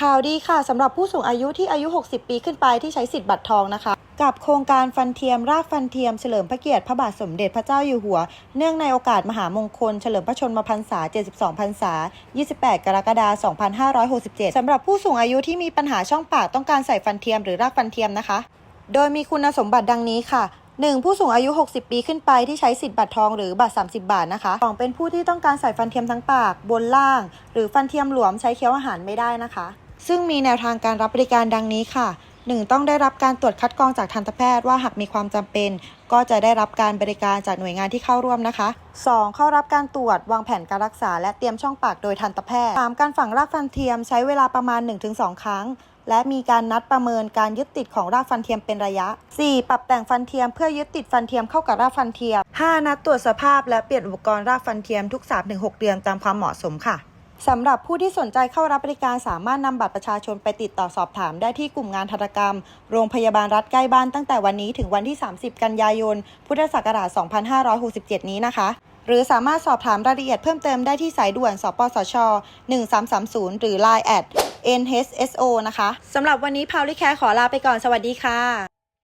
ข่าวดีค่ะสำหรับผู้สูงอายุที่อายุ 60 ปีขึ้นไปที่ใช้สิทธิ์บัตรทองนะคะ กับโครงการฟันเทียมรากฟันเทียมเฉลิมพระเกียรติพระบาทสมเด็จพระเจ้าอยู่หัว เนื่องในโอกาสมหามงคล เฉลิมพระชนมพรรษา 72 พรรษา 28 กรกฎาคม 2567 สำหรับผู้สูงอายุที่มีปัญหาช่องปากต้องการใส่ฟันเทียมหรือรากฟันเทียมนะคะ โดยมีคุณสมบัติดังนี้ค่ะ 1. ผู้สูงอายุ 60 ปีขึ้นไปที่ใช้สิทธิ์บัตรทองหรือบัตร 30 บาทนะคะ 2. เป็นผู้ที่ต้องการใส่ฟันเทียมทั้งปาก บนล่าง หรือฟันเทียมหลวมใช้เคี้ยวอาหารไม่ได้นะคะ ซึ่งมีแนวทางการรับบริการดังนี้ค่ะ 1. ต้องได้รับการตรวจคัดกรองจากทันตแพทย์ว่าหากมีความจำเป็น ก็จะได้รับการบริการจากหน่วยงานที่เข้าร่วมนะคะ 2. เข้ารับการตรวจวางแผนการรักษา และเตรียมช่องปากโดยทันตแพทย์ 3. การฝังรากฟันเทียมใช้เวลาประมาณ 1-2 ครั้ง และมีการนัดประเมินการยึดติดของรากฟันเทียมเป็นระยะ 4. ปรับแต่งฟันเทียมเพื่อยึดติดฟันเทียมเข้ากับรากฟันเทียม 5. นัดตรวจสภาพและเปลี่ยนอุปกรณ์รากฟันเทียมทุก 3-6 เดือนตามความเหมาะสมค่ะ สำหรับผู้ที่สนใจเข้ารับบริการสามารถนำบัตรประชาชนไปติดต่อสอบถามได้ที่กลุ่มงานทันตกรรม โรงพยาบาลรัฐใกล้บ้านตั้งแต่วันนี้ถึงวันที่ 30 กันยายน พุทธศักราช 2567 นี้นะคะ หรือสามารถสอบถามรายละเอียดเพิ่มเติมได้ที่สายด่วน สปสช 1330 หรือ Line at NHSO นะคะ สำหรับวันนี้พาวลิแคร์ขอลาไปก่อนสวัสดีค่ะ